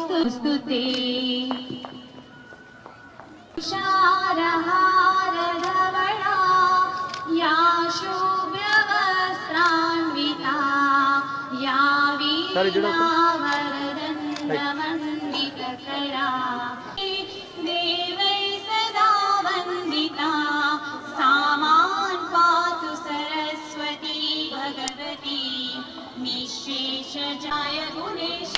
स्तुते शारहारधवणा या शोभ्यवस्त्रान्विता या सदा वन्दिता सा सरस्वती भगवती। निःशेष जय गुणेश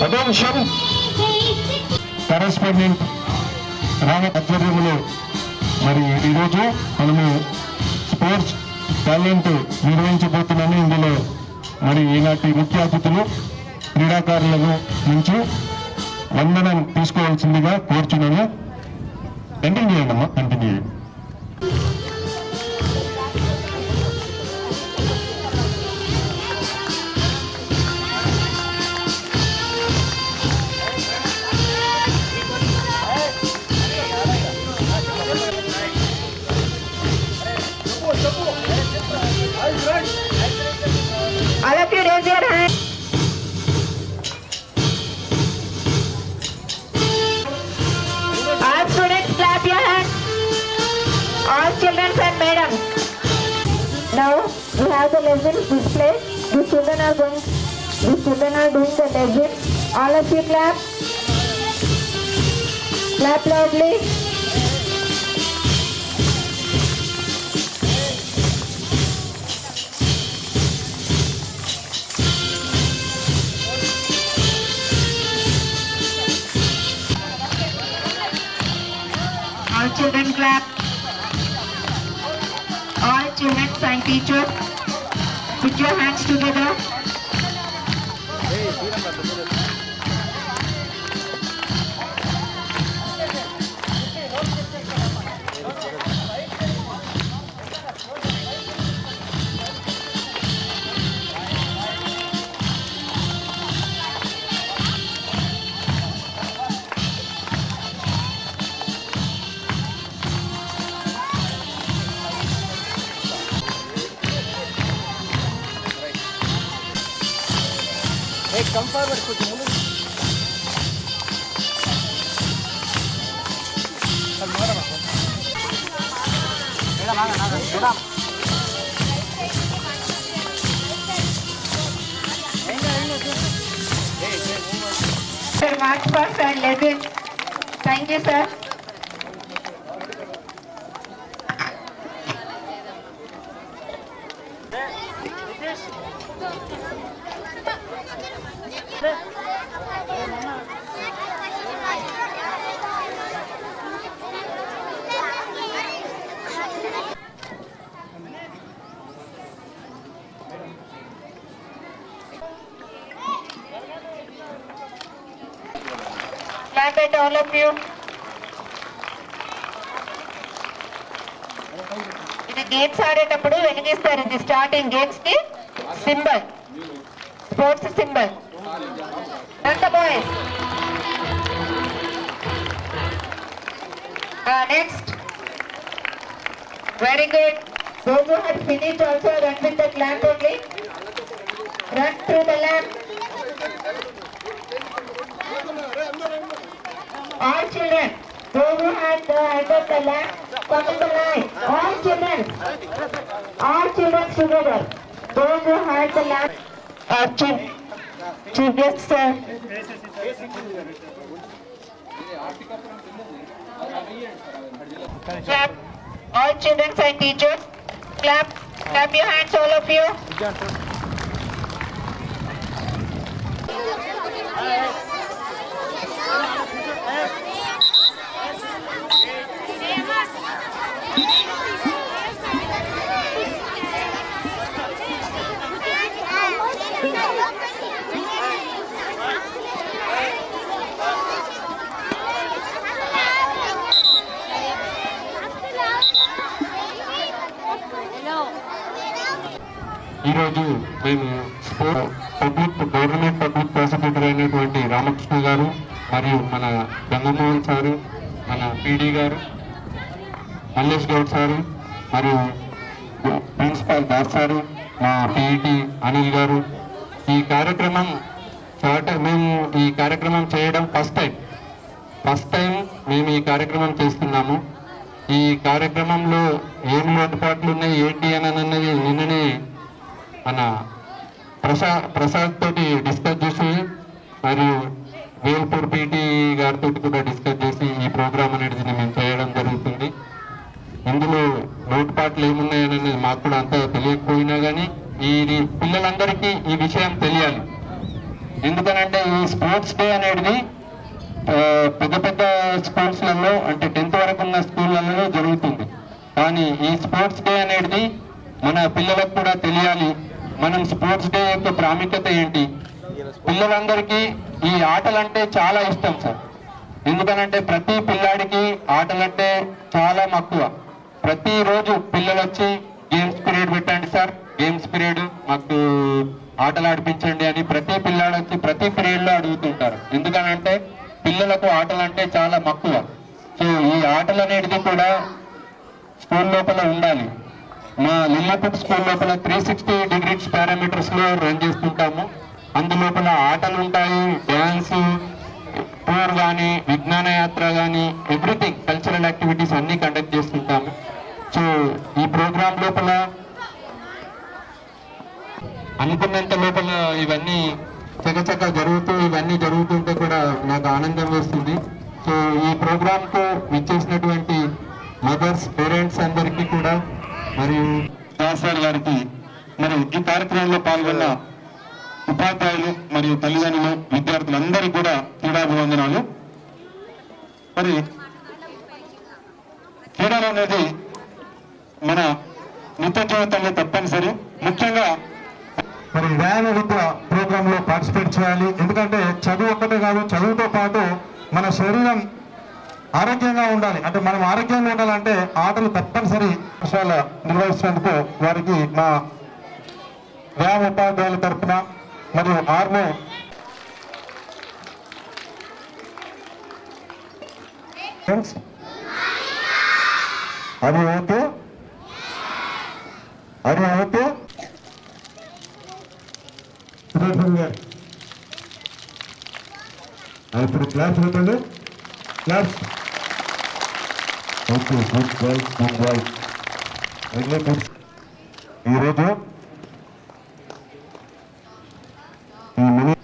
పదోంశం కరెస్పాండెంట్ రామ ఆధ్వర్యంలో మరి ఈరోజు మనము స్పోర్ట్స్ టాలెంట్ నిర్వహించబోతున్నాము. ఇందులో మరి ఈనాటి ముఖ్య అతిథులు క్రీడాకారులను నుంచి వందనం తీసుకోవాల్సిందిగా కోరుచున్నాము కంటిన్యూ చేయండి అమ్మా కంటిన్యూ చేయండి All of you clap. Clap loudly. All children clap. All children thank teacher. Put your hands together. Forward కొంచెం ముందు అది మేడం మేడం ఆగండి, ఆగండి. Madam Sir, march past and lesson. Thank you, sir. Clap all of you. ఇది games ఆడేటప్పుడు వెలిగిస్తారు ఇది starting గేమ్స్కి symbol sports symbol And the boys. Uh, next. Very good. Those who had finished also run with the clamp only. Run through the lamp. All children, those who had the hand of the lamp, come in the line. All children, all children together. Those who had the lamp, uh, children. Guest sir clap all children and teachers clap clap your hands all of you ఈరోజు మేము sport public government public prosecutor అయినటువంటి రామకృష్ణ గారు మరియు మన Ganga Mohan sir మన PD గారు Mallesh Goud sir మరియు principal Das sir మా పీఈటీ అనిల్ గారు. ఈ కార్యక్రమం చాట మేము ఈ కార్యక్రమం చేయడం ఫస్ట్ టైం. ఫస్ట్ టైం మేము ఈ కార్యక్రమం చేస్తున్నాము. ఈ కార్యక్రమంలో ఏం లోటుపాట్లు ఉన్నాయి ఏంటి అని అన్నది నిన్ననే మన ప్రసా ప్రసాద్ తోటి డిస్కస్ చేసి మరియు వేల్పూర్ పీటీ గారితో కూడా డిస్కస్ చేసి ఈ ప్రోగ్రామ్ అనేది మేము చేయడం జరుగుతుంది. ఇందులో లోటుపాట్లు ఏమున్నాయనేది మాకు కూడా అంత తెలియకపోయినా కానీ ఈ పిల్లలందరికీ ఈ విషయం తెలియాలి. ఎందుకనంటే ఈ స్పోర్ట్స్ డే అనేది పెద్ద పెద్ద స్కూల్స్లలో అంటే టెన్త్ వరకు ఉన్న స్కూళ్ళలో జరుగుతుంది. కానీ ఈ స్పోర్ట్స్ డే అనేది మన పిల్లలకు కూడా తెలియాలి. మనం స్పోర్ట్స్ డే యొక్క ప్రాముఖ్యత ఏంటి? పిల్లలందరికీ ఈ ఆటలంటే చాలా ఇష్టం సార్. ఎందుకనంటే ప్రతి పిల్లాడికి ఆటలంటే చాలా మక్కువ. ప్రతిరోజు పిల్లలు వచ్చి గేమ్స్ పీరియడ్ పెట్టండి సార్. గేమ్స్ పీరియడ్ మాకు ఆటలు ఆడిపించండి అని ప్రతి పిల్లాడు వచ్చి ప్రతి పీరియడ్లో అడుగుతుంటారు. ఎందుకనంటే పిల్లలకు ఆటలు అంటే చాలా మక్కువ. సో ఈ ఆటలు అనేది కూడా స్కూల్ లోపల ఉండాలి. మా లిల్లపట్ స్కూల్ లోపల త్రీ సిక్స్టీ డిగ్రీస్ పారామీటర్స్లో రన్ చేస్తుంటాము. అందులోపల ఆటలు ఉంటాయి డ్యాన్స్ టూర్ కానీ విజ్ఞాన యాత్ర కానీ ఎవ్రీథింగ్ కల్చరల్ యాక్టివిటీస్ అన్ని కండక్ట్ చేస్తుంటాము. సో ఈ ప్రోగ్రామ్ లోపల అనుకున్నంత లోపల ఇవన్నీ చకచక జరుగుతూ ఇవన్నీ జరుగుతుంటే కూడా నాకు ఆనందం వేస్తుంది. సో ఈ ప్రోగ్రామ్కు విచ్చేసినటువంటి మదర్స్ పేరెంట్స్ అందరికీ కూడా మరియు దాసార్ గారికి మరి ఈ కార్యక్రమంలో పాల్గొన్న ఉపాధ్యాయులు మరియు తల్లిదండ్రులు విద్యార్థులందరికీ కూడా క్రీడాభివందనాలు. మరి క్రీడలు అనేది మన నిత్య జీవితంలో తప్పనిసరి. ముఖ్యంగా మరి వ్యాయామ విద్య ప్రోగ్రామ్లో పార్టిసిపేట్ చేయాలి. ఎందుకంటే చదువు ఒక్కటే కాదు చదువుతో పాటు మన శరీరం ఆరోగ్యంగా ఉండాలి. అంటే మనం ఆరోగ్యంగా ఉండాలంటే ఆటలు తప్పనిసరి విషయాలు నిర్వహించినందుకు వారికి మా వ్యాయామ ఉపాధ్యాయుల తరఫున మరియు ఆర్మో ఫ్రెండ్స్ అది ఓకే. అది ఓకే. ఇప్పుడు క్లాస్ పెట్టండి class okay good boy good boy ఈరోజు ఈ మినీ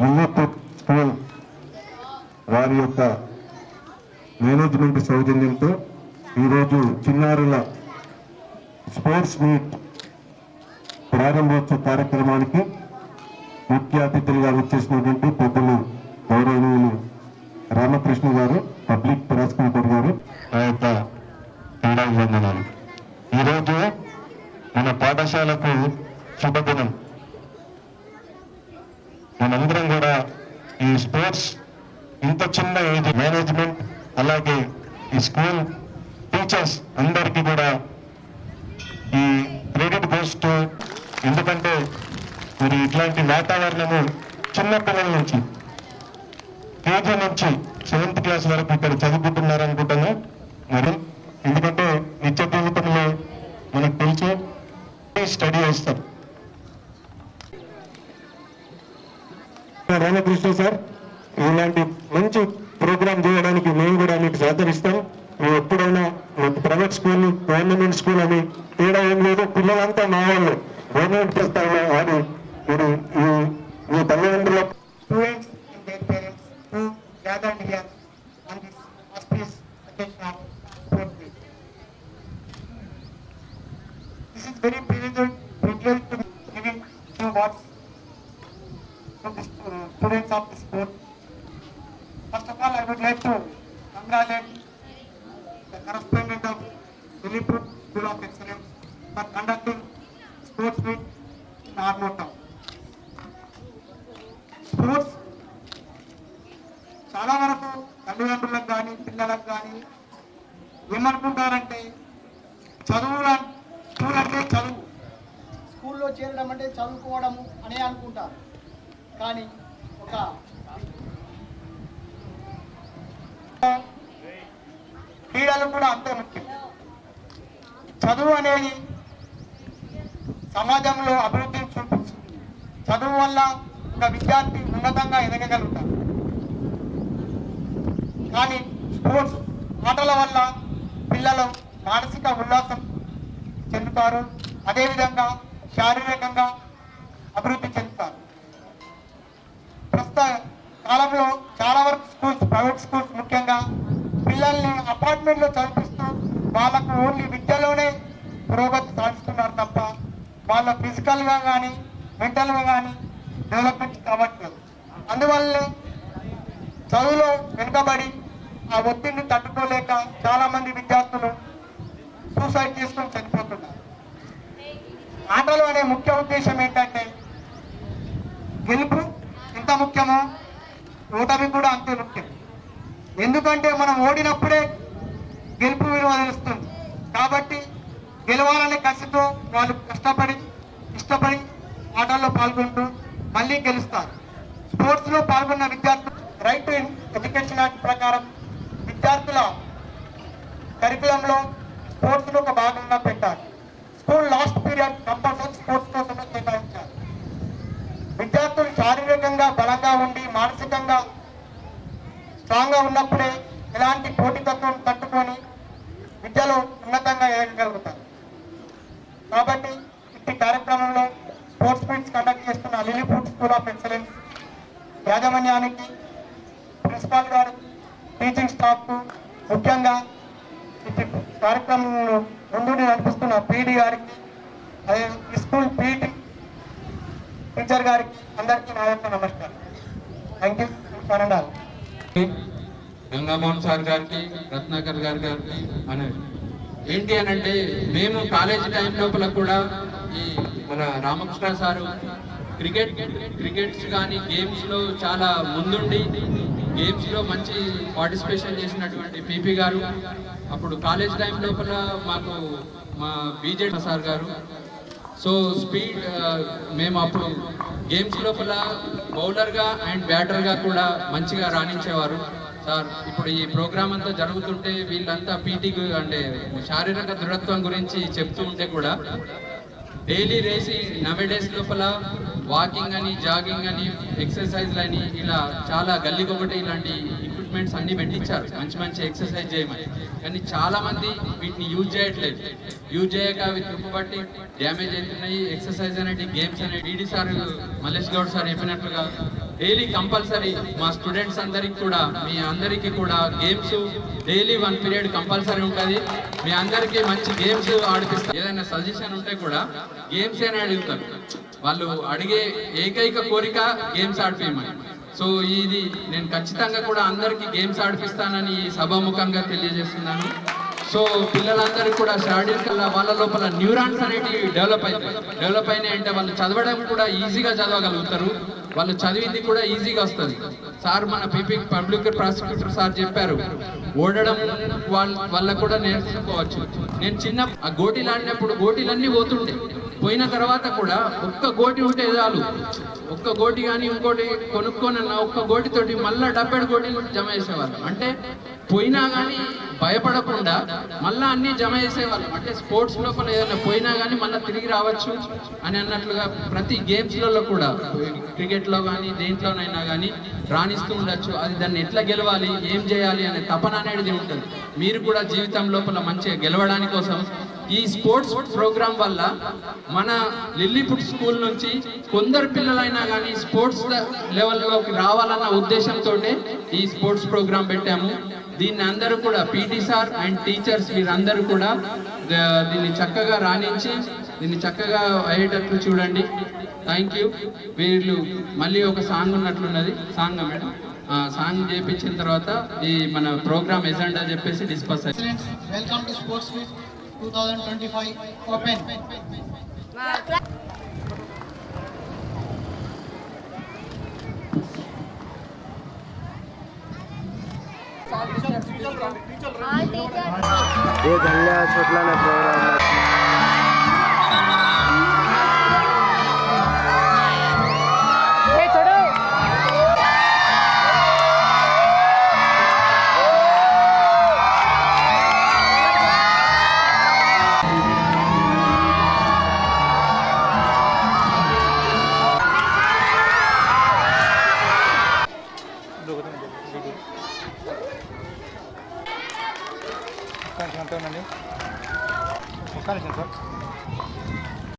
మిన్నపూర్ స్కూల్ వారి యొక్క మేనేజ్మెంట్ సౌజన్యంతో ఈరోజు చిన్నారుల స్పోర్ట్స్ మీట్ ప్రారంభోత్సవ కార్యక్రమానికి ముఖ్య అతిథులుగా వచ్చేసినటువంటి పెద్దలు గౌరవనీయులు రామకృష్ణ గారు. పబ్లిక్ ప్రాసిక్యూటర్ గారు ఆ యొక్క క్రీడా వందనాలు ఈరోజు మన పాఠశాలకు శుభదినం. మనందరం కూడా ఈ స్పోర్ట్స్ ఇంత చిన్న ఏజ్ మేనేజ్మెంట్ అలాగే ఈ స్కూల్ టీచర్స్ అందరికీ కూడా ఈ క్రెడిట్ గోస్ టు ఎందుకంటే మరి ఇట్లాంటి వాతావరణము చిన్న పిల్లల నుంచి కేజీ నుంచి సెవెంత్ క్లాస్ వరకు ఇక్కడ చదువుకుంటున్నారు అనుకుంటాను మరి ఎందుకంటే నిత్య జీవితంలో మనకు తెలుసు ఇస్తారు రామకృష్ణ సార్ ఇలాంటి మంచి ప్రోగ్రామ్ చేయడానికి మేము కూడా మీకు సహకరిస్తాం. మేము ఎప్పుడైనా మీకు ప్రైవేట్ స్కూల్ గవర్నమెంట్ స్కూల్ అని తేడా ఏం లేదు. పిల్లలంతా మా వాళ్ళు. గవర్నమెంట్ చేస్తామో అని మీరు మీ తల్లిదండ్రుల students very giving few words to the students of the sport. First of all, I would like to congratulate the correspondent of Lilliput School of Excellence for conducting sports week in Armour Town. Sports చాలా వరకు తల్లిదండ్రులకు కానీ పిల్లలకు కానీ ఏమనుకుంటారంటే చదువుల చూడంటే చదువు స్కూల్లో చేరడం అంటే చదువుకోవడము అనే అనుకుంటారు. కానీ ఒక క్రీడలు కూడా అంతే ముఖ్యం. చదువు అనేది సమాజంలో అభివృద్ధిని చూపిస్తుంది చదువు వల్ల ఒక విద్యార్థి ఉన్నతంగా ఎదగగలుగుతారు కానీ స్పోర్ట్స్ ఆటల వల్ల పిల్లలు మానసిక ఉల్లాసం చెందుతారు. అదేవిధంగా శారీరకంగా అభివృద్ధి చెందుతారు. ప్రస్తుత కాలంలో చాలా వరకు స్కూల్స్ ప్రైవేట్ స్కూల్స్ ముఖ్యంగా పిల్లల్ని అపార్ట్మెంట్లో చదివిస్తూ వాళ్ళకు ఓన్లీ విద్యలోనే పురోగతి సాధిస్తున్నారు తప్ప వాళ్ళ ఫిజికల్గా కానీ మెంటల్గా కానీ డెవలప్మెంట్ కావట్లేదు అందువల్లనే చదువులో వెనుకబడి ఆ ఒత్తిడిని తట్టుకోలేక చాలామంది విద్యార్థులు సూసైడ్ చేసుకొని చనిపోతున్నారు. ఆటలు అనే ముఖ్య ఉద్దేశం ఏంటంటే గెలుపు ఎంత ముఖ్యమో ఓటమి కూడా అంతే ముఖ్యం. ఎందుకంటే మనం ఓడినప్పుడే గెలుపు విలువ తెలుస్తుంది. కాబట్టి గెలవాలనే కసితో వాళ్ళు కష్టపడి ఇష్టపడి ఆటల్లో పాల్గొంటూ మళ్ళీ గెలుస్తారు. స్పోర్ట్స్లో పాల్గొన్న విద్యార్థులు రైట్ టు ఎడ్యుకేషన్ యాక్ట్ ప్రకారం విద్యార్థుల కరికులంలో స్పోర్ట్స్లో ఒక భాగంగా పెట్టాలి. School last period compulsory sports కోసమే కేటాయించాలి విద్యార్థులు శారీరకంగా బలంగా ఉండి మానసికంగా స్ట్రాంగ్గా ఉన్నప్పుడే ఎలాంటి పోటీతత్వం తట్టుకొని విద్యలో ఉన్నతంగా ఎదగలుగుతారు కాబట్టి ఇట్టి కార్యక్రమంలో స్పోర్ట్స్ మీట్స్ కండక్ట్ చేస్తున్న Lilliput school of excellence యాజమాన్యానికి ప్రిన్సిపాల్ గారు టీచింగ్ స్టాఫ్కు ముఖ్యంగా ఇట్టి కార్యక్రమంలో ముందు నడిపిస్తున్న పీడీ గారికి అదే స్కూల్ పీటీ టీచర్ గారికి అందరికీ నా యొక్క నమస్కారం. థ్యాంక్ యూ పన్నెండాలు గంగామోహన్ సార్ గారికి రత్నాకర్ గారి గారికి అని ఏంటి అని అంటే మేము కాలేజీ టైం లోపల కూడా ఈ మన రామకృష్ణ సారు క్రికెట్ క్రికెట్స్ కానీ గేమ్స్లో చాలా ముందుండి గేమ్స్లో మంచి పార్టిసిపేషన్ చేసినటువంటి పీపీ గారు. అప్పుడు కాలేజ్ టైం లోపల మాకు మా బీజేపీ సార్ గారు సో స్పీడ్ uh, మేము అప్పుడు గేమ్స్ లోపల బౌలర్గా అండ్ బ్యాటర్గా కూడా మంచిగా రాణించేవారు. సార్ ఇప్పుడు ఈ ప్రోగ్రామ్ అంతా జరుగుతుంటే వీళ్ళంతా పీటీ అంటే శారీరక దృఢత్వం గురించి చెప్తూ ఉంటే కూడా డైలీ రేసి నవే డేస్ లోపల వాకింగ్ అని జాగింగ్ అని ఎక్సర్సైజ్లు అని ఇలా చాలా గల్లీకొకటి ఇలాంటి ఎక్విప్మెంట్స్ అన్ని పెట్టించారు. మంచి మంచి ఎక్సర్సైజ్ చేయమని. కానీ చాలా మంది వీటిని యూజ్ చేయట్లేదు. యూజ్ చేయక అవి తుప్పుబట్టి డ్యామేజ్ అవుతున్నాయి. ఎక్సర్సైజ్ అనేది గేమ్స్ అనేవి ED sir Mallesh Goud sir చెప్పినట్లుగా డైలీ కంపల్సరీ మా స్టూడెంట్స్ అందరికి కూడా మీ అందరికీ కూడా games daily one period compulsory ఉంటుంది. మీ అందరికీ మంచి గేమ్స్ ఆడిపిస్తారు ఏదైనా సజెషన్ ఉంటే కూడా గేమ్స్ అని అడుగుతారు. వాళ్ళు అడిగే ఏకైక కోరిక గేమ్స్ ఆడిపోయమని సో ఇది నేను ఖచ్చితంగా కూడా అందరికీ గేమ్స్ ఆడిపిస్తానని ఈ సభాముఖంగా తెలియజేస్తున్నాను. సో పిల్లలందరూ కూడా శారీరక వాళ్ళ లోపల న్యూరాన్స్ అనేటివి డెవలప్ అవుతాయి డెవలప్ అయినాయి అంటే వాళ్ళు చదవడం కూడా ఈజీగా చదవగలుగుతారు. వాళ్ళు చదివింది కూడా ఈజీగా వస్తుంది. సార్ మన పీపీ పబ్లిక్ ప్రాసిక్యూటర్ సార్ చెప్పారు ఓడడం వాళ్ళ వల్ల కూడా నేర్చుకోవచ్చు. నేను చిన్న ఆ గోటీలు ఆడినప్పుడు గోటీలన్నీ పోతుండే. పోయిన తర్వాత కూడా ఒక్క గోటి ఉంటే చాలు. ఒక్క గోటి కానీ ఇంకోటి కొనుక్కోనన్న ఒక్క గోటితోటి మళ్ళా డబ్బెడు గోటీలు జమ చేసేవాళ్ళు. అంటే పోయినా కానీ భయపడకుండా మళ్ళా అన్ని జమ చేసేవాళ్ళు. అంటే స్పోర్ట్స్ లోపల ఏదైనా పోయినా కానీ మళ్ళీ తిరిగి రావచ్చు అని అన్నట్లుగా ప్రతి గేమ్స్లలో కూడా క్రికెట్లో కానీ దేంట్లోనైనా కానీ రాణిస్తూ ఉండొచ్చు. అది దాన్ని ఎట్లా గెలవాలి ఏం చేయాలి అనే తపన అనేది ఉంటుంది. మీరు కూడా జీవితం లోపల మంచిగా గెలవడానికి కోసం ఈ స్పోర్ట్స్ ప్రోగ్రామ్ వల్ల మన లిల్లీపుట్ స్కూల్ నుంచి కొందరు పిల్లలైనా కానీ స్పోర్ట్స్ లెవెల్లోకి రావాలన్న ఉద్దేశంతో ఈ స్పోర్ట్స్ ప్రోగ్రామ్ పెట్టాము. దీన్ని అందరూ కూడా పీటీ సార్ అండ్ టీచర్స్ వీరందరూ కూడా దీన్ని చక్కగా రాణించి దీన్ని చక్కగా అయ్యేటట్లు చూడండి. Thank you. వీళ్ళు మళ్ళీ ఒక సాంగ్ ఉన్నట్లున్నది. Song madam. ఆ సాంగ్ చేపించిన తర్వాత ఈ మన ప్రోగ్రామ్ ఎజెండా చెప్పేసి డిస్కస్ అయ్యి Students, sports 2025 Open. ¡Ay, qué